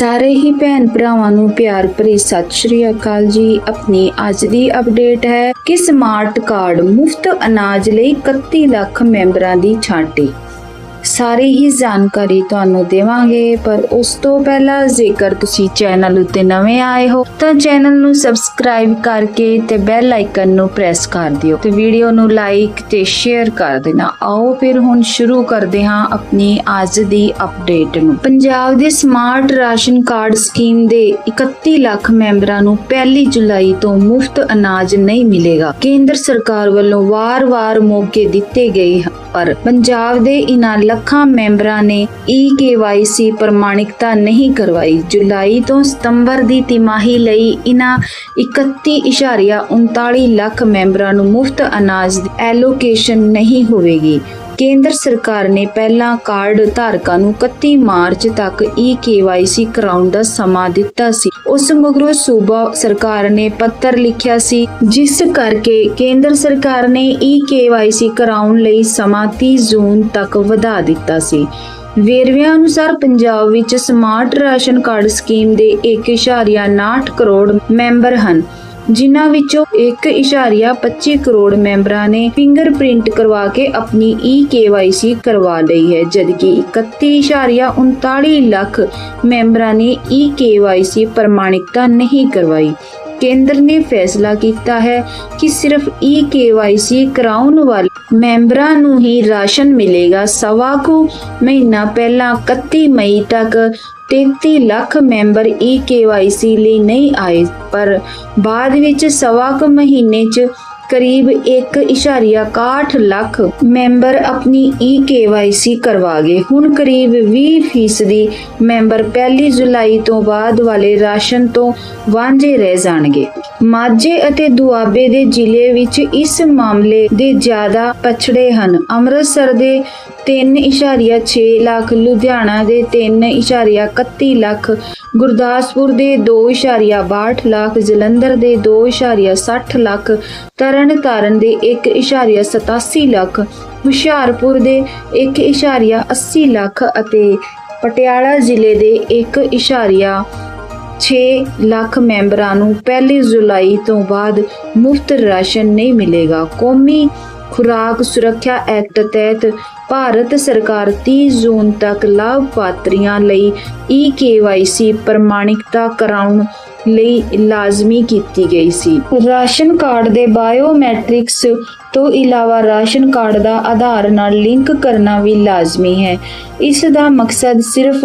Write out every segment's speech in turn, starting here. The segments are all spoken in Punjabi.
ਸਾਰੇ ਹੀ ਭੈਣ ਭਰਾਵਾਂ ਨੂੰ ਪਿਆਰ ਭਰੀ ਸਤਿ ਸ਼੍ਰੀ ਅਕਾਲ ਜੀ। ਆਪਣੀ ਅੱਜ ਦੀ ਅਪਡੇਟ ਹੈ ਕਿ ਸਮਾਰਟ ਕਾਰਡ ਮੁਫਤ ਅਨਾਜ ਲਈ 31 ਲੱਖ ਮੈਂਬਰਾਂ ਦੀ ਛਾਂਟੀ। ਸਾਰੀ ਹੀ ਜਾਣਕਾਰੀ ਤੁਹਾਨੂੰ ਦੇਵਾਂਗੇ ਪਰ ਉਸ ਤੋਂ ਪਹਿਲਾਂ ਜੇਕਰ ਤੁਸੀਂ ਚੈਨਲ ਉੱਤੇ ਨਵੇਂ ਆਏ ਹੋ ਤਾਂ ਚੈਨਲ ਨੂੰ ਸਬਸਕ੍ਰਾਈਬ ਕਰਕੇ ਤੇ ਬੈਲ ਆਈਕਨ ਨੂੰ ਪ੍ਰੈਸ ਕਰ ਦਿਓ ਤੇ ਵੀਡੀਓ ਨੂੰ ਲਾਈਕ ਤੇ ਸ਼ੇਅਰ ਕਰ ਦੇਣਾ। ਆਓ ਫਿਰ ਹੁਣ ਸ਼ੁਰੂ ਕਰਦੇ ਹਾਂ ਆਪਣੀ ਅੱਜ ਦੀ ਅਪਡੇਟ ਨੂੰ। ਪੰਜਾਬ ਦੇ ਸਮਾਰਟ ਰਾਸ਼ਨ ਕਾਰਡ ਸਕੀਮ ਦੇ 31 ਲੱਖ ਮੈਂਬਰਾਂ ਨੂੰ 1 ਜੁਲਾਈ ਤੋਂ ਮੁਫਤ ਅਨਾਜ ਨਹੀਂ ਮਿਲੇਗਾ। ਕੇਂਦਰ ਸਰਕਾਰ ਵੱਲੋਂ ਵਾਰ-ਵਾਰ ਮੌਕੇ ਦਿੱਤੇ ਗਏ ਹਨ, ਪਰ ਪੰਜਾਬ ਦੇ ਇਨ੍ਹਾਂ ਲੱਖਾਂ ਮੈਂਬਰਾਂ ਨੇ ਈ ਪ੍ਰਮਾਣਿਕਤਾ ਨਹੀਂ ਕਰਵਾਈ। ਜੁਲਾਈ ਤੋਂ ਸਤੰਬਰ ਦੀ ਤਿਮਾਹੀ ਲਈ ਇਨ੍ਹਾਂ 31.39 ਲੱਖ ਮੈਂਬਰਾਂ ਨੂੰ ਮੁਫਤ ਅਨਾਜ ਦੀ ਐਲੋਕੇਸ਼ਨ ਨਹੀਂ ਹੋਵੇਗੀ। ਕੇਂਦਰ ਸਰਕਾਰ ਨੇ ਪਹਿਲਾਂ ਕਾਰਡ ਧਾਰਕਾਂ ਨੂੰ 31 ਮਾਰਚ ਤੱਕ ਈ ਕਰਾਉਣ ਦਾ ਸਮਾਂ ਦਿੱਤਾ ਸੀ। ਉਸ ਮਗਰੋਂ ਸੂਬਾ ਸਰਕਾਰ ਨੇ ਪੱਤਰ ਲਿਖਿਆ ਸੀ, ਜਿਸ ਕਰਕੇ ਕੇਂਦਰ ਸਰਕਾਰ ਨੇ ਈ ਕਰਾਉਣ ਲਈ ਸਮਾਂ 30 ਜੂਨ ਤੱਕ ਵਧਾ ਦਿੱਤਾ ਸੀ। ਵੇਰਵਿਆਂ ਅਨੁਸਾਰ ਪੰਜਾਬ ਵਿੱਚ ਸਮਾਰਟ ਰਾਸ਼ਨ ਕਾਰਡ ਸਕੀਮ ਦੇ 1.59 ਕਰੋੜ ਮੈਂਬਰ ਹਨ। ਜਿਨ੍ਹਾਂ ਵਿੱਚੋਂ 1.25 ਕਰੋੜ ਮੈਂਬਰਾਂ ਨੇ ਫਿੰਗਰਪ੍ਰਿੰਟ ਕਰਵਾ ਕੇ ਆਪਣੀ ਈ ਕਰਵਾ ਲਈ ਹੈ, ਜਦਕਿ 31.39 ਲੱਖ ਮੈਂਬਰਾਂ ਨੇ ਈ ਪ੍ਰਮਾਣਿਕਤਾ ਨਹੀਂ ਕਰਵਾਈ। ਕੇਂਦਰ ਨੇ ਫੈਸਲਾ ਕੀਤਾ ਹੈ ਕਿ ਸਿਰਫ ਈ ਕਰਾਉਣ ਵਾਲੇ ਮੈਂਬਰਾਂ ਨੂੰ ਹੀ ਰਾਸ਼ਨ ਮਿਲੇਗਾ। ਸਵਾ ਕੁ ਮਹੀਨਾ ਪਹਿਲਾਂ 31 ਮਈ ਤੱਕ 33 ਲੱਖ ਮੈਂਬਰ ਈ ਲਈ ਨਹੀਂ ਆਏ, ਪਰ ਬਾਅਦ ਵਿੱਚ ਸਵਾ ਕੁ ਮਹੀਨੇ 'ਚ ਕਰੀਬ 1.61 ਲੱਖ ਮੈਂਬਰ ਆਪਣੀ ਈ ਕਰਵਾ ਗਏ। ਹੁਣ ਕਰੀਬ 20% ਮੈਂਬਰ 1 ਜੁਲਾਈ ਤੋਂ ਬਾਅਦ ਵਾਲੇ ਰਾਸ਼ਨ ਤੋਂ ਵਾਂਝੇ ਰਹਿ ਜਾਣਗੇ। ਮਾਝੇ ਅਤੇ ਦੁਆਬੇ ਦੇ ਜ਼ਿਲ੍ਹੇ ਵਿੱਚ ਇਸ ਮਾਮਲੇ ਦੇ ਜ਼ਿਆਦਾ ਪਛੜੇ ਹਨ। ਅੰਮ੍ਰਿਤਸਰ ਦੇ 3.6 ਲੱਖ, ਲੁਧਿਆਣਾ ਦੇ 3.31 ਲੱਖ ਗੁਰਦਾਸਪੁਰ ਦੇ 2.62 ਲੱਖ, ਜਲੰਧਰ ਦੇ 2.60 ਲੱਖ, ਤਰਨਤਾਰਨ ਦੇ 1.87 ਲੱਖ, ਹੁਸ਼ਿਆਰਪੁਰ ਦੇ 1.80 ਲੱਖ ਅਤੇ ਪਟਿਆਲਾ ਜ਼ਿਲ੍ਹੇ ਦੇ 1.6 ਲੱਖ ਮੈਂਬਰਾਂ ਨੂੰ 1 ਜੁਲਾਈ ਤੋਂ ਬਾਅਦ ਮੁਫਤ ਰਾਸ਼ਨ ਨਹੀਂ ਮਿਲੇਗਾ। ਕੌਮੀ ਖੁਰਾਕ ਸੁਰੱਖਿਆ ਐਕਟ ਤਹਿਤ ਭਾਰਤ ਸਰਕਾਰ 30 ਜੂਨ ਤੱਕ ਲਾਭਪਾਤਰੀਆਂ ਲਈ ਈ ਪ੍ਰਮਾਣਿਕਤਾ ਕਰਾਉਣ ਲਈ ਲਾਜ਼ਮੀ ਕੀਤੀ ਗਈ ਸੀ। ਰਾਸ਼ਨ ਕਾਰਡ ਦੇ ਬਾਇਓਮੈਟ੍ਰਿਕਸ ਤੋਂ ਇਲਾਵਾ ਰਾਸ਼ਨ ਕਾਰਡ ਦਾ ਆਧਾਰ ਨਾਲ ਲਿੰਕ ਕਰਨਾ ਵੀ ਲਾਜ਼ਮੀ ਹੈ। ਇਸ ਦਾ ਮਕਸਦ ਸਿਰਫ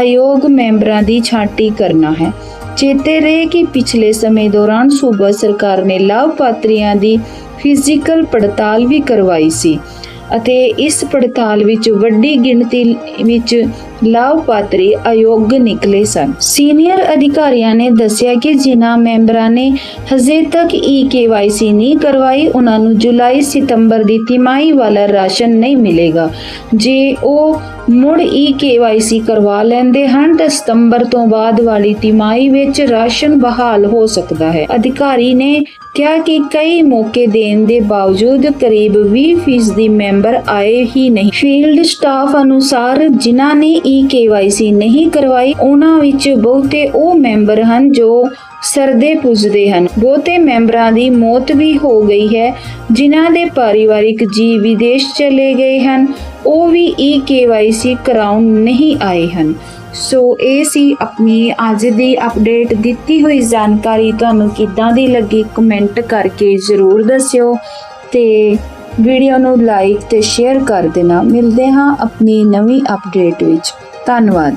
ਅਯੋਗ ਮੈਂਬਰਾਂ ਦੀ ਛਾਂਟੀ ਕਰਨਾ ਹੈ। ਚੇਤੇ ਰਹੇ ਕਿ ਪਿਛਲੇ ਸਮੇਂ ਦੌਰਾਨ ਸੂਬਾ ਸਰਕਾਰ ਨੇ ਲਾਭਪਾਤਰੀਆਂ ਦੀ ਫਿਜ਼ੀਕਲ ਪੜਤਾਲ ਵੀ ਕਰਵਾਈ ਸੀ ਅਤੇ ਇਸ ਪੜਤਾਲ ਵਿੱਚ ਵੱਡੀ ਗਿਣਤੀ ਵਿੱਚ ਲਾਭਪਾਤਰੀ ਅਯੋਗ ਨਿਕਲੇ ਸਨ। ਸੀਨੀਅਰ ਅਧਿਕਾਰੀਆਂ ਨੇ ਦੱਸਿਆ ਕਿ ਜਿਨ੍ਹਾਂ ਮੈਂਬਰਾਂ ਨੇ ਹਜੇ ਤੱਕ ਈ ਨਹੀਂ ਕਰਵਾਈ, ਉਹਨਾਂ ਨੂੰ ਜੁਲਾਈ, ਸਤੰਬਰ ਦੀ ਤਿਮਾਹੀ ਵਾਲਾ ਰਾਸ਼ਨ ਨਹੀਂ ਮਿਲੇਗਾ। ਜੇ ਉਹ ਮੁੜ ਈ ਕਰਵਾ ਲੈਂਦੇ ਹਨ, ਤਾਂ ਸਤੰਬਰ ਤੋਂ ਬਾਅਦ ਵਾਲੀ ਤਿਮਾਹੀ ਵਿੱਚ ਰਾਸ਼ਨ ਬਹਾਲ ਹੋ ਸਕਦਾ ਹੈ। ਅਧਿਕਾਰੀ ਨੇ ਕਿਹਾ ਕਿ ਕਈ ਮੌਕੇ ਦੇਣ ਦੇ ਬਾਵਜੂਦ ਕਰੀਬ 20% ਮੈਂਬਰ ਆਏ ਹੀ ਨਹੀਂ। ਫੀਲਡ ਸਟਾਫ ਅਨੁਸਾਰ ਜਿਨ੍ਹਾਂ ਨੇ ਈ ਨਹੀਂ ਕਰਵਾਈ, ਉਹਨਾਂ ਵਿੱਚ ਬਹੁਤੇ ਉਹ ਮੈਂਬਰ ਹਨ ਜੋ ਸਰਦੇ ਪੁੱਜਦੇ ਹਨ। ਬਹੁਤੇ ਮੈਂਬਰਾਂ ਦੀ ਮੌਤ ਵੀ ਹੋ ਗਈ ਹੈ, ਜਿਨ੍ਹਾਂ ਦੇ ਪਰਿਵਾਰਿਕ ਜੀ ਵਿਦੇਸ਼ ਚਲੇ ਗਏ ਹਨ, ਉਹ ਵੀ ਈ ਕਰਾਉਣ ਨਹੀਂ ਆਏ ਹਨ। ਸੋ ਇਹ ਸੀ ਆਪਣੀ ਅੱਜ ਦੀ ਅਪਡੇਟ। ਦਿੱਤੀ ਹੋਈ ਜਾਣਕਾਰੀ ਤੁਹਾਨੂੰ ਕਿੱਦਾਂ ਦੀ ਲੱਗੀ ਕਮੈਂਟ ਕਰਕੇ ਜ਼ਰੂਰ ਦੱਸਿਓ ਤੇ ਵੀਡੀਓ ਨੂੰ ਲਾਈਕ ਤੇ ਸ਼ੇਅਰ ਕਰ ਦੇਣਾ। ਮਿਲਦੇ ਹਾਂ ਆਪਣੀ ਨਵੀਂ ਅਪਡੇਟ ਵਿੱਚ। ਧੰਨਵਾਦ।